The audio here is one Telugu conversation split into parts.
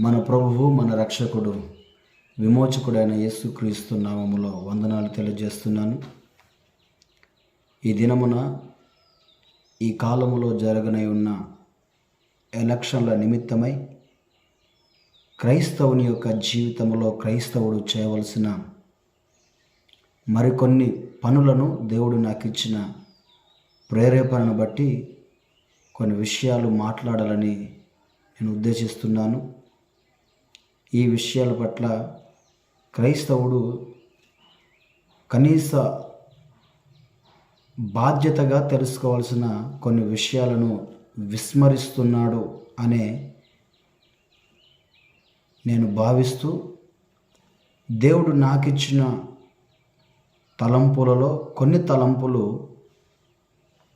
మన ప్రభువు మన రక్షకుడు విమోచకుడైన యేసుక్రీస్తు నామములో వందనాలు తెలియజేస్తున్నాను. ఈ దినమున ఈ కాలములో జరగనై ఉన్న ఎలక్షన్ల నిమిత్తమై క్రైస్తవుని యొక్క జీవితంలో క్రైస్తవుడు చేయవలసిన మరికొన్ని పనులను దేవుడు నాకు ఇచ్చిన ప్రేరేపణను బట్టి కొన్ని విషయాలు మాట్లాడాలని నేను ఉద్దేశిస్తున్నాను. ఈ విషయాల పట్ల క్రైస్తవుడు కనీస బాధ్యతగా తెలుసుకోవాల్సిన కొన్ని విషయాలను విస్మరిస్తున్నాడు అనే నేను భావిస్తూ దేవుడు నాకిచ్చిన తలంపులలో కొన్ని తలంపులు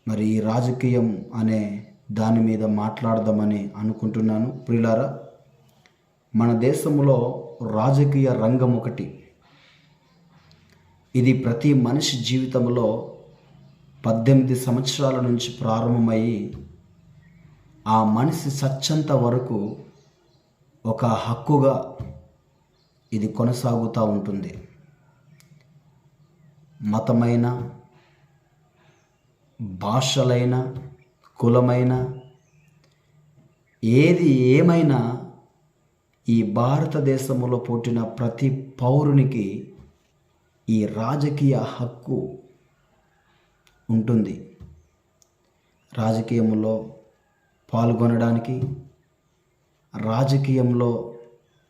మరి ఈ రాజకీయం అనే దాని మీద మాట్లాడదామని అనుకుంటున్నాను. ప్రిలారా మన దేశంలో రాజకీయ రంగం ఒకటి. ఇది ప్రతి మనిషి జీవితంలో పద్దెనిమిది సంవత్సరాల నుంచి ప్రారంభమయ్యి ఆ మనిషి సచ్చంత వరకు ఒక హక్కుగా ఇది కొనసాగుతూ ఉంటుంది. మతమైన భాషలైన కులమైన ఏది ఏమైనా ఈ భారతదేశంలో పుట్టిన ప్రతి పౌరునికి ఈ రాజకీయ హక్కు ఉంటుంది. రాజకీయంలో పాల్గొనడానికి రాజకీయంలో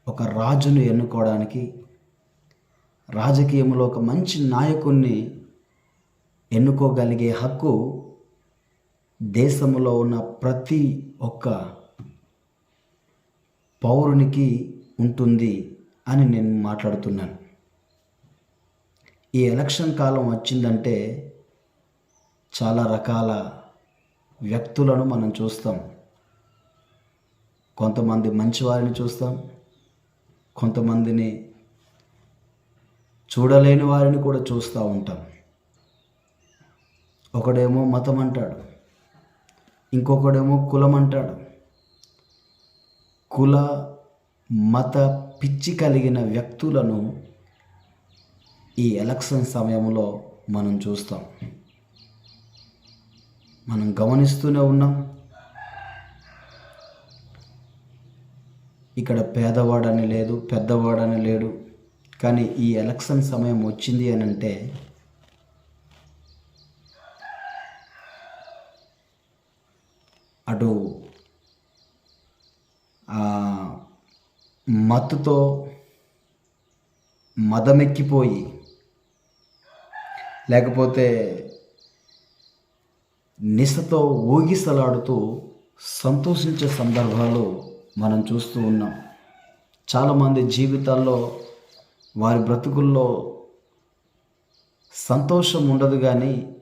ఒక రాజును ఎన్నుకోవడానికి రాజకీయంలో ఒక మంచి నాయకుణ్ణి ఎన్నుకోగలిగే హక్కు దేశంలో ఉన్న ప్రతి ఒక్క పౌరునికి ఉంటుంది అని నేను మాట్లాడుతున్నాను. ఈ ఎలక్షన్ కాలం వచ్చిందంటే చాలా రకాల వ్యక్తులను మనం చూస్తాం. కొంతమంది మంచివారిని చూస్తాం. కొంతమందిని చూడలేని వారిని కూడా చూస్తూ ఉంటాం. ఒకడేమో మతం అంటాడు. ఇంకొకడేమో కులం అంటాడు. కుల మత పిచ్చి కలిగిన వ్యక్తులను ఈ ఎలక్షన్ సమయంలో మనం చూస్తాం. మనం గమనిస్తూనే ఉన్నాం. ఇక్కడ పేదవాడని లేదు పెద్దవాడని లేడు. కానీ ఈ ఎలక్షన్ సమయం వచ్చింది అని అంటే అటు మత్తుతో మదమెక్కిపోయి లేకపోతే నిశతో ఊగిసలాడుతూ సంతోషించే సందర్భాలు మనం చూస్తూ ఉన్నాం. చాలామంది జీవితాల్లో వారి బ్రతుకుల్లో సంతోషం ఉండదు కానీ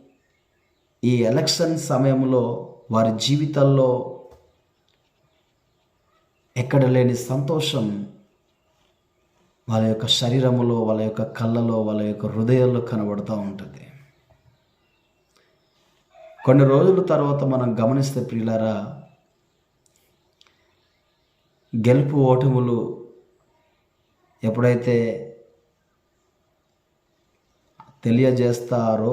ఈ ఎలక్షన్ సమయంలో వారి జీవితాల్లో ఎక్కడ లేని సంతోషం వాళ్ళ యొక్క శరీరములో వాళ్ళ యొక్క కళ్ళలో వాళ్ళ యొక్క హృదయాల్లో కనబడుతూ ఉంటుంది. కొన్ని రోజుల తర్వాత మనం గమనిస్తే ప్రియులారా గెలుపు ఓటములు ఎప్పుడైతే తెలియజేస్తారో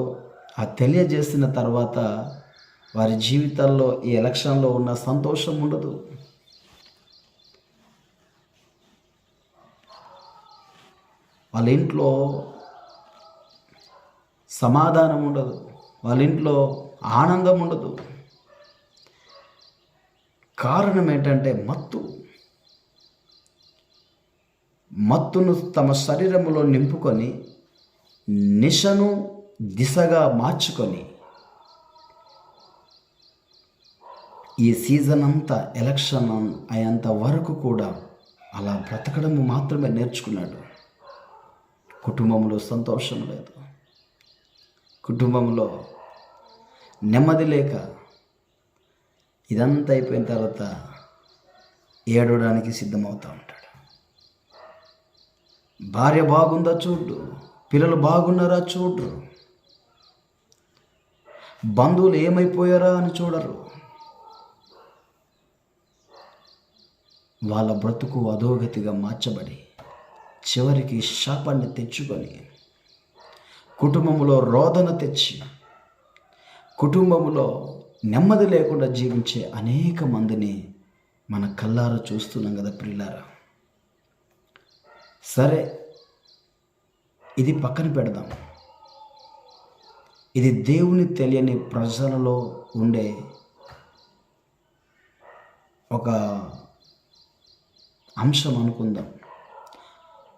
ఆ తెలియజేసిన తర్వాత వారి జీవితాల్లో ఈ ఎలక్షన్లో ఉన్న సంతోషం ఉండదు. వాళ్ళ ఇంట్లో సమాధానం ఉండదు. వాళ్ళ ఇంట్లో ఆనందం ఉండదు. కారణం ఏంటంటే మత్తు. మత్తును తమ శరీరంలో నింపుకొని నిశను దిశగా మార్చుకొని ఈ సీజన్ అంతా ఎలక్షన్ అయ్యేంత వరకు కూడా అలా బ్రతకడం మాత్రమే నేర్చుకున్నాడు. కుటుంబంలో సంతోషం లేదు. కుటుంబంలో నెమ్మది లేక ఇదంతా అయిపోయిన తర్వాత ఏడవడానికి సిద్ధమవుతూ ఉంటాడు. భార్య బాగుందా చూడు పిల్లలు బాగున్నారా చూడరు బంధువులు ఏమైపోయారా అని చూడరు. వాళ్ళ బ్రతుకు అధోగతిగా మార్చబడి చివరికి శాపాన్ని తెచ్చుకొని కుటుంబంలో రోదన తెచ్చి కుటుంబంలో నెమ్మది లేకుండా జీవించే అనేక మందిని మన కల్లారా చూస్తున్నాం కదా ప్రిల్లారా సరే ఇది పక్కన పెడదాం. ఇది దేవుని తెలియని ప్రజలలో ఉండే ఒక అంశం అనుకుందాం.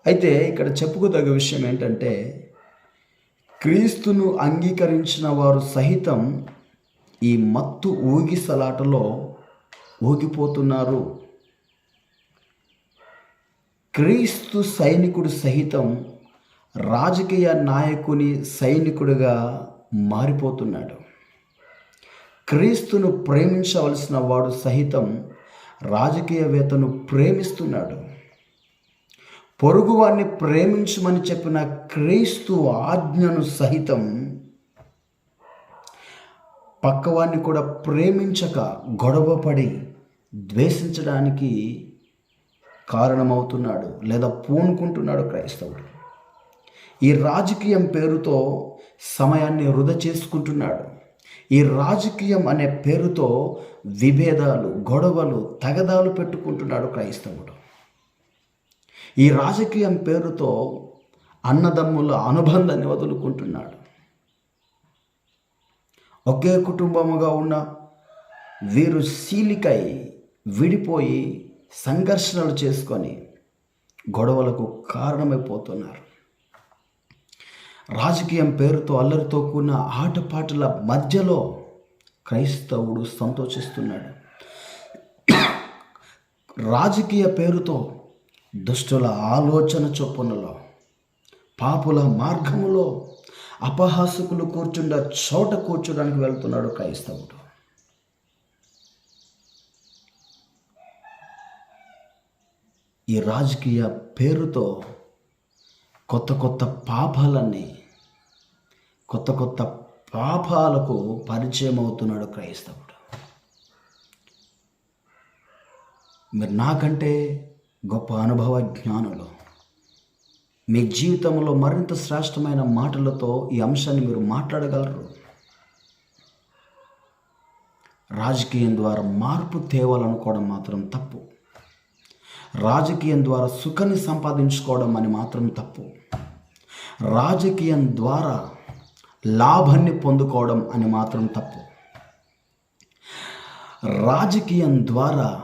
అయితే ఇక్కడ చెప్పుకోదగ్గ విషయం ఏంటంటే క్రీస్తును అంగీకరించిన వారు సహితం ఈ మత్తు ఊగిసలాటలో ఊగిపోతున్నారు. క్రీస్తు సైనికుడు సహితం రాజకీయ నాయకుని సైనికుడిగా మారిపోతున్నాడు. క్రీస్తును ప్రేమించవలసిన వాడు సహితం రాజకీయవేత్తను ప్రేమిస్తున్నాడు. పొరుగువాన్ని ప్రేమించమని చెప్పిన క్రీస్తు ఆజ్ఞను సహితం పక్కవాన్ని కూడా ప్రేమించక గొడవపడి ద్వేషించడానికి కారణమవుతున్నాడు లేదా పూనుకుంటున్నాడు క్రైస్తవుడు. ఈ రాజకీయం పేరుతో సమయాన్ని వృధా చేసుకుంటున్నాడు. ఈ రాజకీయం అనే పేరుతో విభేదాలు గొడవలు తగదాలు పెట్టుకుంటున్నాడు క్రైస్తవుడు. ఈ రాజకీయం పేరుతో అన్నదమ్ముల అనుబంధాన్ని వదులుకుంటున్నాడు ఒకే కుటుంబముగా ఉన్న వీరు సీలికై విడిపోయి సంఘర్షణలు చేసుకొని గొడవలకు కారణమైపోతున్నారు. రాజకీయం పేరుతో అల్లరితో కూడిన ఆటపాటల మధ్యలో క్రైస్తవుడు సంతోషిస్తున్నాడు. రాజకీయ పేరుతో దుష్టుల ఆలోచన చొప్పునలో పాపుల మార్గములో అపహాసకులు కూర్చుండ చోట కూర్చోడానికి వెళ్తున్నాడు క్రైస్తవుడు. ఈ రాజకీయ పేరుతో కొత్త కొత్త పాపాలన్నీ కొత్త కొత్త పాపాలకు పరిచయం అవుతున్నాడు క్రైస్తవుడు. మీరు నాకంటే గొప్ప అనుభవ జ్ఞానులు. మీ జీవితంలో మరింత శ్రేష్టమైన మాటలతో ఈ అంశాన్ని మీరు మాట్లాడగలరు. రాజకీయం ద్వారా మార్పు తేవాలనుకోవడం మాత్రం తప్పు. రాజకీయం ద్వారా సుఖాన్ని సంపాదించుకోవడం అని మాత్రం తప్పు. రాజకీయం ద్వారా లాభాన్ని పొందుకోవడం అని మాత్రం తప్పు. రాజకీయం ద్వారా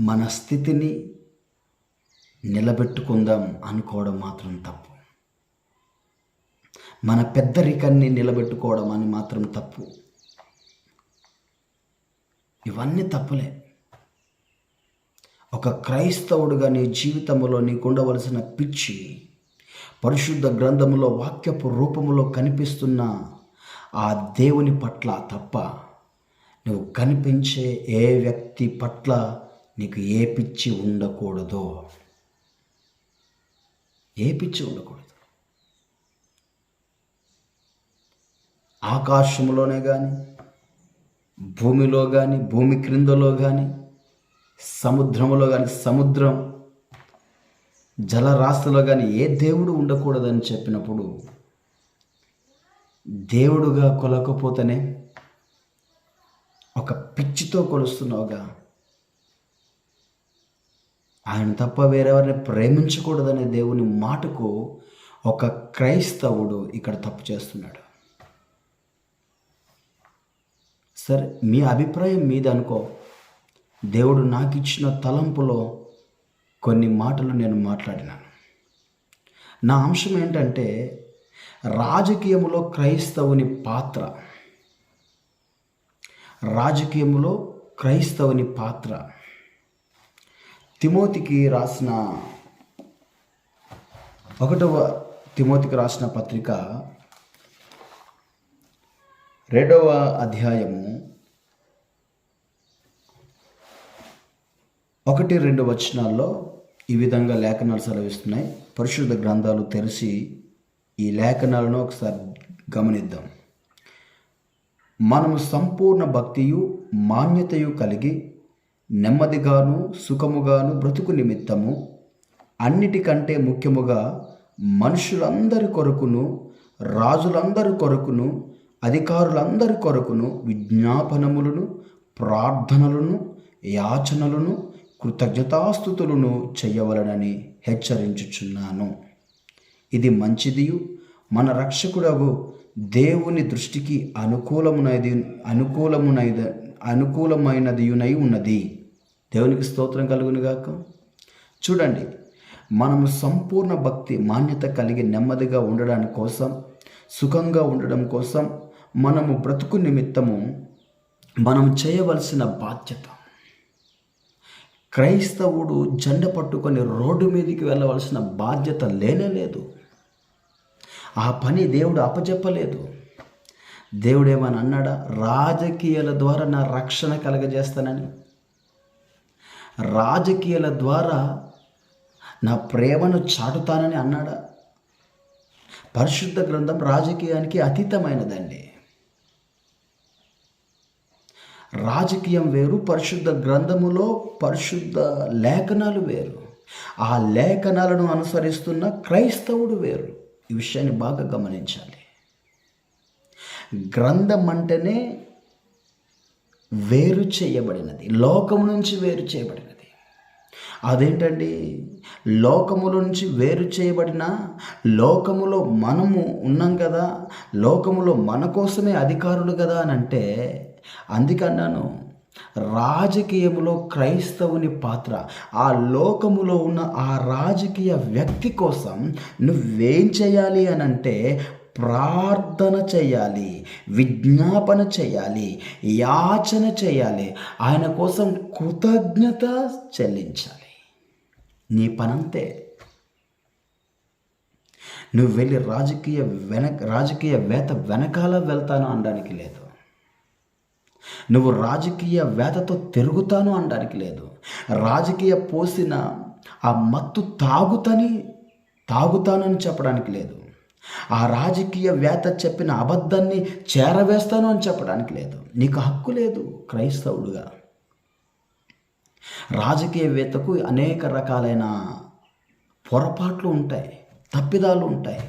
మన స్థితిని నిలబెట్టుకుందాం అనుకోవడం మాత్రం తప్పు. మన పెద్దరికాన్ని నిలబెట్టుకోవడం అని మాత్రం తప్పు. ఇవన్నీ తప్పులే. ఒక క్రైస్తవుడుగా నీ జీవితంలో నీకు ఉండవలసిన పిచ్చి పరిశుద్ధ గ్రంథములో వాక్యపు రూపములో కనిపిస్తున్న ఆ దేవుని పట్ల తప్ప నువ్వు కనిపించే ఏ వ్యక్తి పట్ల నీకు ఏ పిచ్చి ఉండకూడదు. ఏ పిచ్చి ఉండకూడదు. ఆకాశంలోనే కానీ భూమిలో కానీ భూమి క్రిందలో కానీ సముద్రములో కానీ సముద్రం జలరాశిలో కానీ ఏ దేవుడు ఉండకూడదని చెప్పినప్పుడు దేవుడుగా కొలకపోతేనే ఒక పిచ్చితో కొలుస్తున్నావుగా. ఆయన తప్ప వేరెవరిని ప్రేమించకూడదనే దేవుని మాటకు ఒక క్రైస్తవుడు ఇక్కడ తప్పు చేస్తున్నాడు. సరే మీ అభిప్రాయం మీద అనుకో. దేవుడు నాకు ఇచ్చిన తలంపులో కొన్ని మాటలు నేను మాట్లాడినాను. నా అంశం ఏంటంటే రాజకీయంలో క్రైస్తవుని పాత్ర. రాజకీయంలో క్రైస్తవుని పాత్ర. తిమోతికి రాసిన ఒకటవ తిమోతికి రాసిన పత్రిక రెండవ అధ్యాయము ఒకటి రెండు వచనాల్లో ఈ విధంగా లేఖనాలు సెలవిస్తున్నాయి. పరిశుద్ధ గ్రంథాలు తెరిచి ఈ లేఖనాలను ఒకసారి గమనిద్దాం. మనము సంపూర్ణ భక్తియు మాన్యతయు కలిగి నెమ్మదిగాను సుఖముగాను బ్రతుకు నిమిత్తము. అన్నిటికంటే ముఖ్యముగా మనుషులందరి కొరకును రాజులందరి కొరకును అధికారులందరి కొరకును విజ్ఞాపనములను ప్రార్థనలను యాచనలను కృతజ్ఞతాస్థుతులను చేయవలనని హెచ్చరించుచున్నాను. ఇది మంచిదియు. మన రక్షకుడగు దేవుని దృష్టికి అనుకూలమునది అనుకూలమునైద అనుకూలమైనదియునై ఉన్నది. దేవునికి స్తోత్రం కలుగునుగాక. చూడండి మనము సంపూర్ణ భక్తి మాన్యత కలిగి నెమ్మదిగా ఉండడం కోసం సుఖంగా ఉండడం కోసం మనము బ్రతుకు నిమిత్తము మనం చేయవలసిన బాధ్యత. క్రైస్తవుడు జెండ పట్టుకొని రోడ్డు మీదకి వెళ్ళవలసిన బాధ్యత లేనే లేదు. ఆ పని దేవుడు అప్పచెప్పలేదు దేవుడు ఏమని అన్నాడా? రాజకీయాల ద్వారా నా రక్షణ కలగజేస్తానని. రాజకీయాల ద్వారా నా ప్రేమను చాటుతానని అన్నాడా? పరిశుద్ధ గ్రంథం రాజకీయానికి అతీతమైనదండి. రాజకీయం వేరు పరిశుద్ధ గ్రంథములో పరిశుద్ధ లేఖనాలు వేరు. ఆ లేఖనాలను అనుసరిస్తున్న క్రైస్తవుడు వేరు. ఈ విషయాన్ని బాగా గమనించాలి. గ్రంథం అంటేనే వేరు చేయబడినది. లోకము నుంచి వేరు చేయబడినది. అదేంటండి? లోకముల నుంచి వేరు చేయబడిన లోకములో మనము ఉన్నాం కదా లోకములో మన కోసమే అధికారులు కదా అని అంటే అందుకన్నాను రాజకీయములో క్రైస్తవుని పాత్ర ఆ లోకములో ఉన్న ఆ రాజకీయ వ్యక్తి కోసం నువ్వేం చేయాలి అని అంటే ప్రార్థన చేయాలి విజ్ఞాపన చేయాలి యాచన చేయాలి. ఆయన కోసం కృతజ్ఞత చెల్లించాలి. నీ పనంతే. నువ్వు వెళ్ళి రాజకీయ వెనక రాజకీయ వేత వెనకాల వెళ్తాను అనడానికి లేదు. నువ్వు రాజకీయ వేతతో తిరుగుతాను అనడానికి లేదు. రాజకీయ పోసిన ఆ మత్తు తాగుతని తాగుతానని చెప్పడానికి లేదు. ఆ రాజకీయ వేత చెప్పిన అబద్ధాన్ని చేరవేస్తాను అని చెప్పడానికి లేదు. నీకు హక్కు లేదు క్రైస్తవుడుగా. రాజకీయవేత్తకు అనేక రకాలైన పొరపాట్లు ఉంటాయి తప్పిదాలు ఉంటాయి.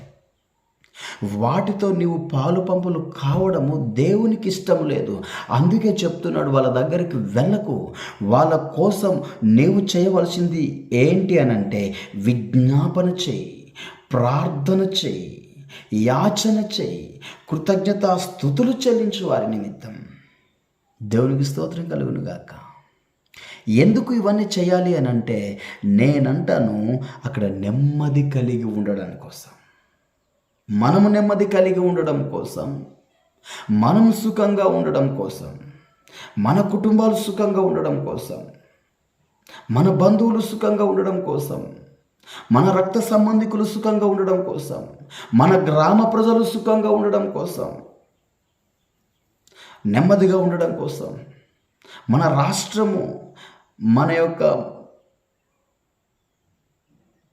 వాటితో నీవు పాలు పంపులు కావడము దేవునికి ఇష్టం లేదు. అందుకే చెప్తున్నాడు వాళ్ళ దగ్గరికి వెళ్ళకు. వాళ్ళ కోసం నీవు చేయవలసింది ఏంటి అనంటే విజ్ఞాపన చేయి ప్రార్థన చేయి. యాచన చేయి కృతజ్ఞత స్థుతులు చెల్లించు వారి నిమిత్తం. దేవునికి స్తోత్రం కలుగునుగాక ఎందుకు ఇవన్నీ చేయాలి అని అంటే నేనంటాను అక్కడ నెమ్మది కలిగి ఉండడం కోసం. మనము నెమ్మది కలిగి ఉండడం కోసం. మనం సుఖంగా ఉండడం కోసం. మన కుటుంబాలు సుఖంగా ఉండడం కోసం. మన బంధువులు సుఖంగా ఉండడం కోసం. మన రక్త సంబంధికులు సుఖంగా ఉండడం కోసం మన గ్రామ ప్రజలు సుఖంగా ఉండడం కోసం నెమ్మదిగా ఉండడం కోసం మన రాష్ట్రము మన యొక్క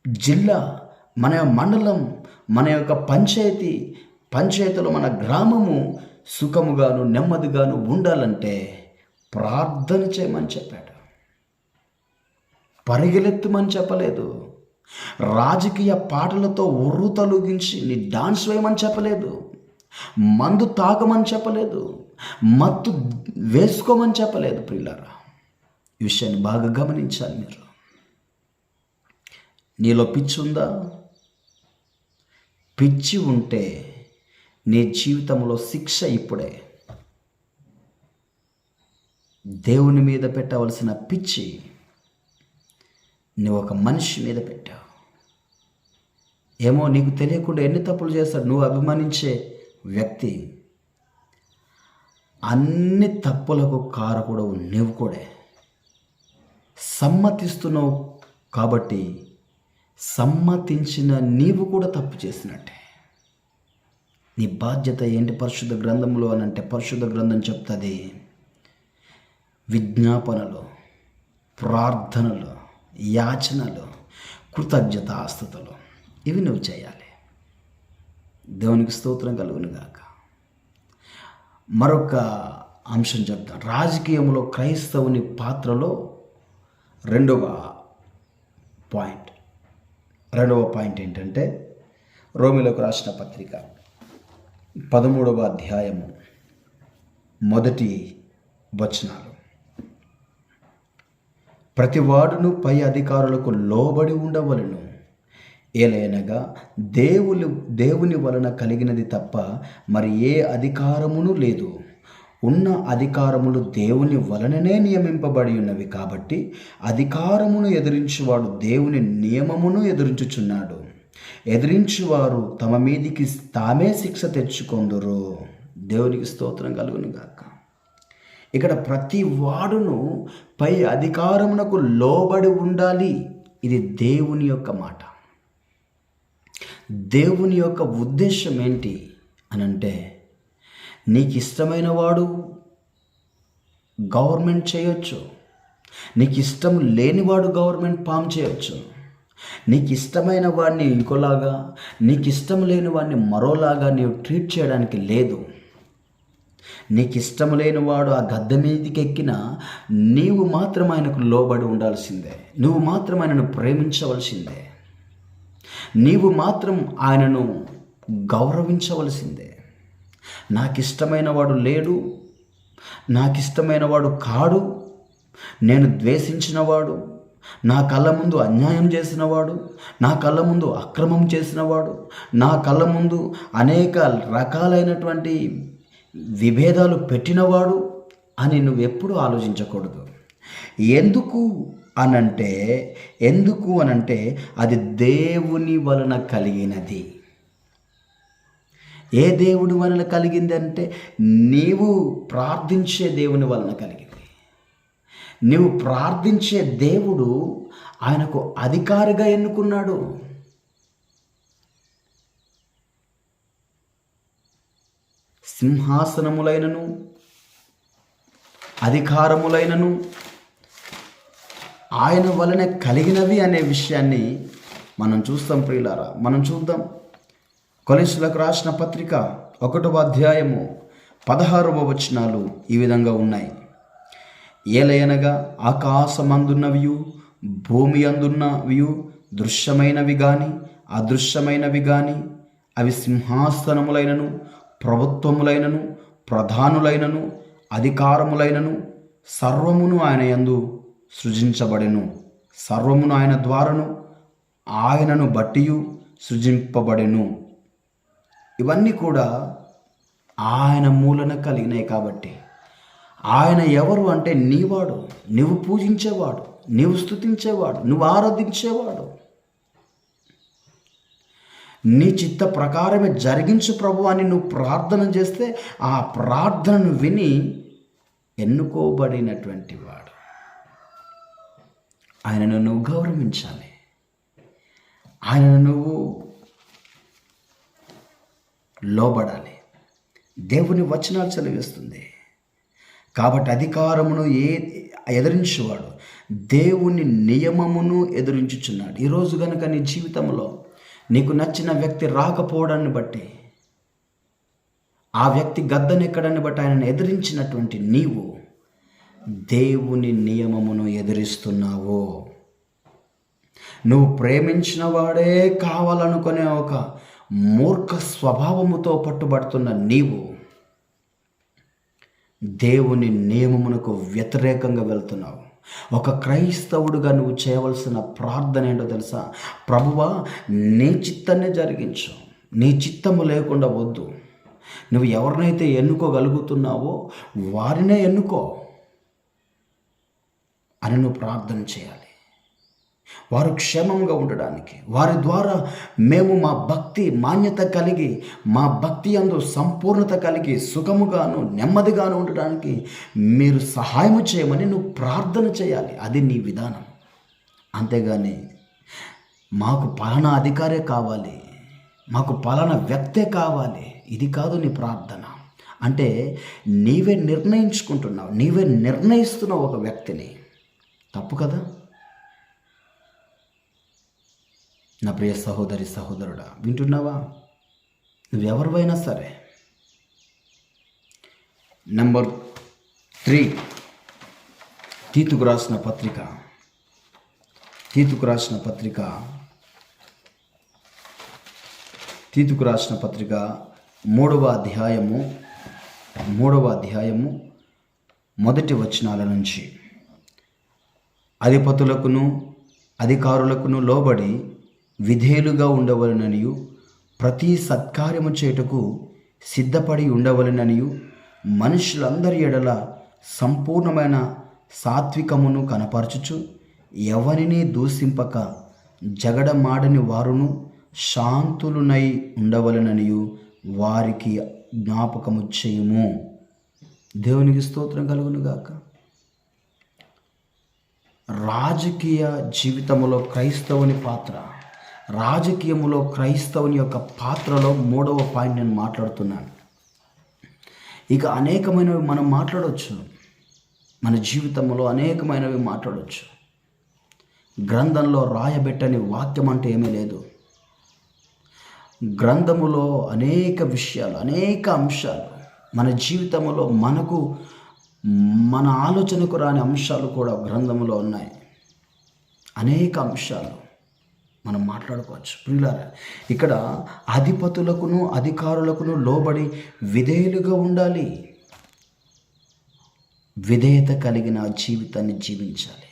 జిల్లా మన మండలం మన యొక్క పంచాయతీ పంచాయతీలో మన గ్రామము సుఖముగాను నెమ్మదిగాను ఉండాలంటే ప్రార్థన చేయమని చెప్పాడు. పరిగెలెత్తమని చెప్పలేదు. రాజకీయ పాటలతో ఉర్రు తొలగించి నీ డాన్స్ వేయమని చెప్పలేదు. మందు తాగమని చెప్పలేదు. మత్తు వేసుకోమని చెప్పలేదు ప్రియులారా. ఈ విషయాన్ని బాగా గమనించాలి మీరు. నీలో పిచ్చి ఉందా? పిచ్చి ఉంటే నీ జీవితంలో శిక్ష ఇప్పుడే. దేవుని మీద పెట్టవలసిన పిచ్చి నువ్వు ఒక మనిషి మీద పెట్టావు. ఏమో నీకు తెలియకుండా ఎన్ని తప్పులు చేస్తాడు. నువ్వు అభిమానించే వ్యక్తి. అన్ని తప్పులకు కారకుడు నువ్వు కూడా. సమ్మతిస్తున్నావు కాబట్టి సమ్మతించిన నీవు కూడా తప్పు చేసినట్టే. నీ బాధ్యత ఏంటి పరిశుద్ధ గ్రంథంలో అని అంటే పరిశుద్ధ గ్రంథం చెప్తుంది. విజ్ఞాపనలు ప్రార్థనలు యాచనలు కృతజ్ఞత ఆస్తుతలు ఇవి నువ్వు చేయాలి. దేవునికి స్తోత్రం కలుగునుగాక మరొక అంశం చెప్తా రాజకీయంలో క్రైస్తవుని పాత్రలో రెండవ పాయింట్. రెండవ పాయింట్ ఏంటంటే రోమిలోకి రాసిన పత్రిక పదమూడవ అధ్యాయము మొదటి వచనాలు. ప్రతివాడును పై అధికారులకు లోబడి ఉండవలను. ఏలైనగా దేవులు దేవుని వలన కలిగినది తప్ప మరి ఏ అధికారమును లేదు. ఉన్న అధికారములు దేవుని వలననే నియమింపబడి ఉన్నవి కాబట్టి అధికారమును ఎదిరించువాడు దేవుని నియమమును ఎదిరించుచున్నాడు. ఎదిరించువారు తమ మీదికి తామే శిక్ష తెచ్చుకొందురు. దేవునికి స్తోత్రం కలుగునుగాక ఇక్కడ ప్రతి వాడును పై అధికారమునకు లోబడి ఉండాలి. ఇది దేవుని యొక్క మాట. దేవుని యొక్క ఉద్దేశం ఏంటి అని అంటే నీకు ఇష్టమైన వాడు గవర్నమెంట్ చేయొచ్చు. నీకు ఇష్టం లేనివాడు గవర్నమెంట్ పామ్ చేయొచ్చు. నీకు ఇష్టమైన వాడిని ఇంకోలాగా నీకు ఇష్టం లేని వాడిని మరోలాగా నీవు ట్రీట్ చేయడానికి లేదు. నీకు ఇష్టం లేని వాడు ఆ గద్దె మీదకి ఎక్కినా నీవు మాత్రం ఆయనకు లోబడి ఉండాల్సిందే. నువ్వు మాత్రం ఆయనను ప్రేమించవలసిందే. నీవు మాత్రం ఆయనను గౌరవించవలసిందే. నాకు ఇష్టమైన వాడు లేడు నాకు ఇష్టమైన వాడు కాడు నేను ద్వేషించినవాడు నా కళ్ళ ముందు అన్యాయం చేసినవాడు నా కళ్ళ ముందు అక్రమం చేసినవాడు నా కళ్ళ ముందు అనేక రకాలైనటువంటి విభేదాలు పెట్టినవాడు అని నువ్వు ఎప్పుడూ ఆలోచించకూడదు. ఎందుకు అనంటే ఎందుకు అనంటే అది దేవుని వలన కలిగినది. ఏ దేవుడి వలన కలిగింది అంటే నీవు ప్రార్థించే దేవుని వలన కలిగింది. నీవు ప్రార్థించే దేవుడు ఆయనకు అధికారిగా ఎన్నుకున్నాడు. సింహాసనములైనను అధికారములైనను ఆయన వలన కలిగినవి అనే విషయాన్ని మనం చూస్తాం ప్రియులారా. మనం చూద్దాం. కొలిసులకు రాసిన పత్రిక ఒకటవ అధ్యాయము పదహారవ వచనాలు ఈ విధంగా ఉన్నాయి. ఏలయనగా ఆకాశమందున్నవియు భూమి అందున్నవియు దృశ్యమైనవి కానీ అదృశ్యమైనవి కానీ అవి సింహాసనములైనను ప్రభుత్వములైనను ప్రధానులైనను అధికారములైనను సర్వమును ఆయన యందు సృజించబడెను. సర్వమును ఆయన ద్వారను ఆయనను బట్టియు సృజింపబడెను. ఇవన్నీ కూడా ఆయన మూలన కలిగినాయి కాబట్టి. ఆయన ఎవరు అంటే నీవాడు. నువ్వు పూజించేవాడు. నీవు స్థుతించేవాడు నువ్వు ఆరాధించేవాడు. నీ చిత్త ప్రకారమే జరిగించు ప్రభు అని నువ్వు ప్రార్థన చేస్తే ఆ ప్రార్థనను విని ఎన్నుకోబడినటువంటి వాడు. ఆయనను నువ్వు గౌరవించాలి. ఆయనను నువ్వు లోబడాలి. దేవుని వచనాలు చదివిస్తుంది కాబట్టి అధికారమును ఏ ఎదిరించేవాడు దేవుని నియమమును ఎదిరించుచున్నాడు. ఈరోజు కనుక నీ జీవితంలో నీకు నచ్చిన వ్యక్తి రాకపోవడాన్ని బట్టి ఆ వ్యక్తి గద్దనెక్కడాన్ని బట్టి ఆయనను ఎదిరించినటువంటి నీవు దేవుని నియమమును ఎదిరిస్తున్నావు. నువ్వు ప్రేమించిన వాడే కావాలనుకునే ఒక మూర్ఖ స్వభావముతో పట్టుబడుతున్న నీవు దేవుని నియమమునకు వ్యతిరేకంగా వెళ్తున్నావు. ఒక క్రైస్తవుడుగా నువ్వు చేయవలసిన ప్రార్థన ఏంటో తెలుసా? ప్రభువా నీ చిత్తాన్ని జరిగించు. నీ చిత్తము లేకుండా వద్దు. నువ్వు ఎవరినైతే ఎన్నుకోగలుగుతున్నావో వారినే ఎన్నుకో అని నువ్వు ప్రార్థన చేయాలి. వారు క్షేమంగా ఉండడానికి వారి ద్వారా మేము మా భక్తి మాన్యత కలిగి మా భక్తి అందు సంపూర్ణత కలిగి సుఖముగాను నెమ్మదిగాను ఉండడానికి మీరు సహాయం చేయమని నువ్వు ప్రార్థన చేయాలి. అది నీ విధానం. అంతేగాని మాకు పలానా అధికారే కావాలి మాకు పలానా వ్యక్తే కావాలి ఇది కాదు నీ ప్రార్థన. అంటే నీవే నిర్ణయించుకుంటున్నావు నీవే నిర్ణయిస్తున్నావు ఒక వ్యక్తిని. తప్పు కదా? నా ప్రియ సహోదరి సహోదరుడా వింటున్నావా? నువ్వెవరివైనా సరే. నెంబర్ త్రీ తీతుకు రాసిన పత్రిక. తీతుకు రాసిన పత్రిక. తీతుకు రాసిన పత్రిక మూడవ అధ్యాయము మూడవ అధ్యాయము మొదటి వచనాల నుంచి. అధిపతులకును అధికారులకును లోబడి విధేయులుగా ఉండవలననియు ప్రతి సత్కార్యము చేయుటకు సిద్ధపడి ఉండవలననియు మనుషులందరి ఎడల సంపూర్ణమైన సాత్వికమును కనపరచుచు ఎవరిని దూషింపక జగడమాడని వారును శాంతులునై ఉండవలననియు వారికి జ్ఞాపకము చేయము. దేవునికి స్తోత్రం కలుగునుగాక. రాజకీయ జీవితంలో క్రైస్తవుని పాత్ర రాజకీయములో క్రైస్తవుని యొక్క పాత్రలో మూడవ పాయింట్ నేను మాట్లాడుతున్నాను. ఇక అనేకమైనవి మనం మాట్లాడవచ్చు మన జీవితంలో అనేకమైనవి మాట్లాడవచ్చు గ్రంథంలో రాయబెట్టని వాక్యం అంటే ఏమీ లేదు. గ్రంథములో అనేక విషయాలు అనేక అంశాలు మన జీవితంలో మనకు మన ఆలోచనకు రాని అంశాలు కూడా గ్రంథంలో ఉన్నాయి. అనేక అంశాలు. మనం మాట్లాడుకోవచ్చు. ప్రియులారా ఇక్కడ అధిపతులకును అధికారులకును లోబడి విధేయులుగా ఉండాలి. విధేయత కలిగిన జీవితాన్ని జీవించాలి.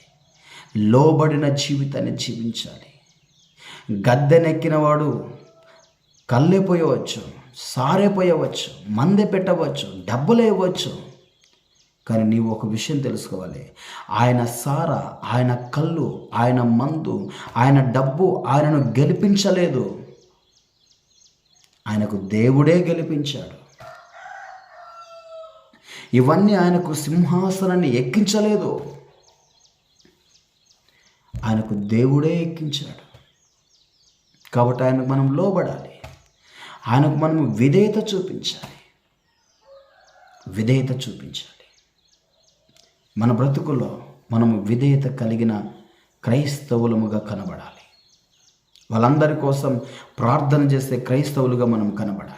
లోబడిన జీవితాన్ని జీవించాలి. గద్దెనెక్కినవాడు సారే పోయవచ్చు మందే పెట్టవచ్చు డబ్బులు ఇవ్వచ్చు కానీ నీవు ఒక విషయం తెలుసుకోవాలి. ఆయన సార ఆయన కళ్ళు ఆయన మందు ఆయన డబ్బు ఆయనను గెలిపించలేదు. ఆయనకు దేవుడే గెలిపించాడు. ఇవన్నీ ఆయనకు సింహాసనాన్ని ఎక్కించలేదు. ఆయనకు దేవుడే ఎక్కించాడు. కాబట్టి ఆయనకు మనం లోబడాలి. ఆయనకు మనం విధేయత చూపించాలి. విధేయత చూపించాలి. మన బ్రతుకుల్లో మనము విధేయత కలిగిన క్రైస్తవులముగా కనబడాలి. వాళ్ళందరి కోసం ప్రార్థన చేసే క్రైస్తవులుగా మనం కనబడాలి.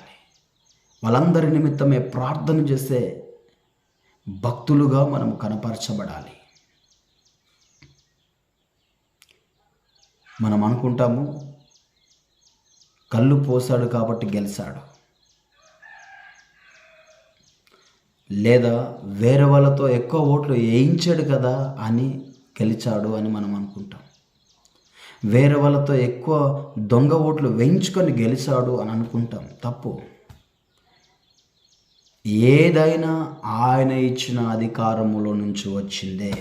వాళ్ళందరి నిమిత్తమే ప్రార్థన చేసే భక్తులుగా మనం కనపరచబడాలి. మనం అనుకుంటాము కళ్ళు పోసాడు కాబట్టి గెలిచాడు. లేదా వేరే వాళ్ళతో ఎక్కువ ఓట్లు వేయించాడు కదా అని గెలిచాడు అని మనం అనుకుంటాం. వేరే వాళ్ళతో ఎక్కువ దొంగ ఓట్లు వేయించుకొని గెలిచాడు అని అనుకుంటాం తప్పు. ఏదైనా ఆయన ఇచ్చిన అధికారములో నుంచి వచ్చిందే.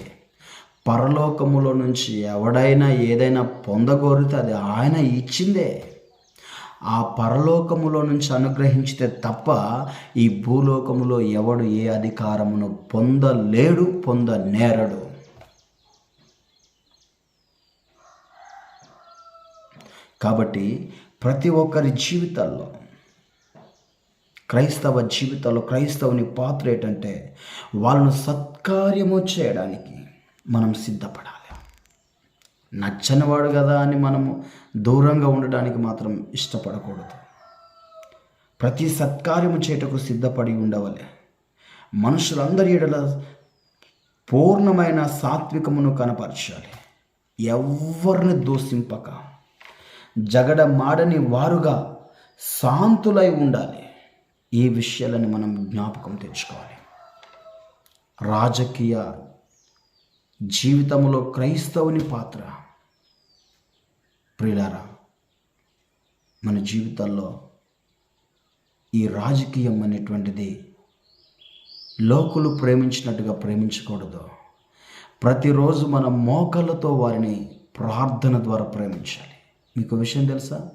పరలోకములో నుంచి ఎవడైనా ఏదైనా పొందగోరితే అది ఆయన ఇచ్చిందే. ఆ పరలోకములో నుంచి అనుగ్రహించితే తప్ప ఈ భూలోకములో ఎవడు ఏ అధికారమును పొందలేడు పొందనేరడు. కాబట్టి ప్రతి ఒక్కరి జీవితాల్లో క్రైస్తవ జీవితంలో క్రైస్తవుని పాత్ర ఏంటంటే వాళ్ళను సత్కార్యము చేయడానికి మనం సిద్ధపడాలి. నచ్చనివాడు కదా అని మనము దూరంగా ఉండడానికి మాత్రం ఇష్టపడకూడదు. ప్రతి సత్కార్యము చేటకు సిద్ధపడి ఉండవలే. మనుషులందరి ఎడల పూర్ణమైన సాత్వికమును కనపరచాలి. ఎవరిని దూషింపక. జగడ మాడని వారుగా శాంతులై ఉండాలి. ఈ విషయాలను మనం జ్ఞాపకం తెచ్చుకోవాలి. రాజకీయ జీవితంలో క్రైస్తవుని పాత్ర. ప్రియులారా మన జీవితాల్లో ఈ రాజకీయం అనేటువంటిది లోకులు ప్రేమించినట్టుగా ప్రేమించకూడదు. ప్రతిరోజు మన మోకళ్ళతో వారిని ప్రార్థన ద్వారా ప్రేమించాలి. మీకు విషయం తెలుసా?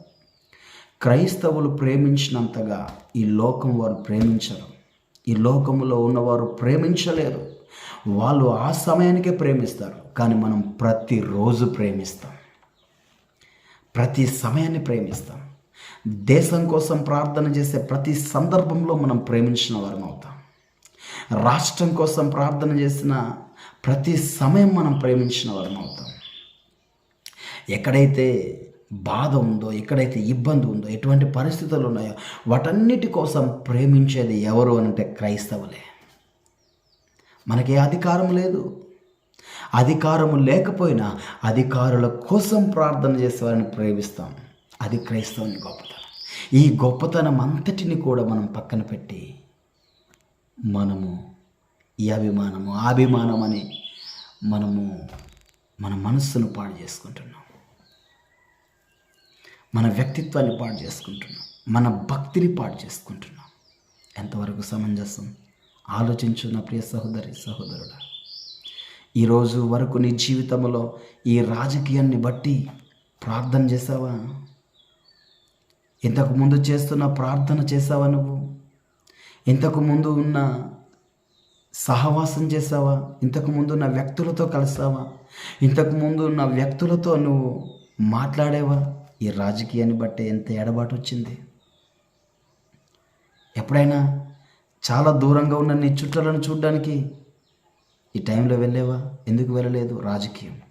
క్రైస్తవులు ప్రేమించినంతగా ఈ లోకం వారు ప్రేమించరు. ఈ లోకములో ఉన్నవారు ప్రేమించలేరు. వాళ్ళు ఆ సమయానికే ప్రేమిస్తారు కానీ మనం ప్రతిరోజు ప్రేమిస్తాం. ప్రతి సమయాన్ని ప్రేమిస్తాం. దేశం కోసం ప్రార్థన చేసే ప్రతి సందర్భంలో మనం ప్రేమించిన వారం అవుతాం. రాష్ట్రం కోసం ప్రార్థన చేసిన ప్రతి సమయం మనం ప్రేమించిన వారం అవుతాం. ఎక్కడైతే బాధ ఉందో ఎక్కడైతే ఇబ్బంది ఉందో ఎటువంటి పరిస్థితులు ఉన్నాయో వాటన్నిటి కోసం ప్రేమించేది ఎవరు అంటే క్రైస్తవులే. మనకి అధికారం లేదు. అధికారము లేకపోయినా అధికారుల కోసం ప్రార్థన చేసేవారిని ప్రేమిస్తాం. అది క్రైస్తవుని గొప్పతనం. ఈ గొప్పతనం అంతటిని కూడా మనం పక్కన పెట్టి మనము ఈ అభిమానము అభిమానం అని మనము మన మనస్సును పాడు చేసుకుంటున్నాం. మన వ్యక్తిత్వాన్ని పాడు చేసుకుంటున్నాం. మన భక్తిని పాడు చేసుకుంటున్నాం. ఎంతవరకు సమంజసం? ఆలోచించు నా ప్రియ సహోదరి సహోదరుడా ఈరోజు వరకు నీ జీవితంలో ఈ రాజకీయాన్ని బట్టి ప్రార్థన చేసావా ఇంతకు ముందు చేస్తున్న ప్రార్థన చేసావా నువ్వు? ఇంతకు ముందు ఉన్న సహవాసం చేసావా ఇంతకు ముందు ఉన్న వ్యక్తులతో కలిసావా ఇంతకు ముందు ఉన్న వ్యక్తులతో నువ్వు మాట్లాడేవా? ఈ రాజకీయాన్ని బట్టి ఎంత ఎడబాటు వచ్చింది? ఎప్పుడైనా చాలా దూరంగా ఉన్న నీ చుట్టాలను చూడడానికి ఈ టైంలో వెళ్ళేవా? ఎందుకు వెళ్ళలేదు? రాజకీయం.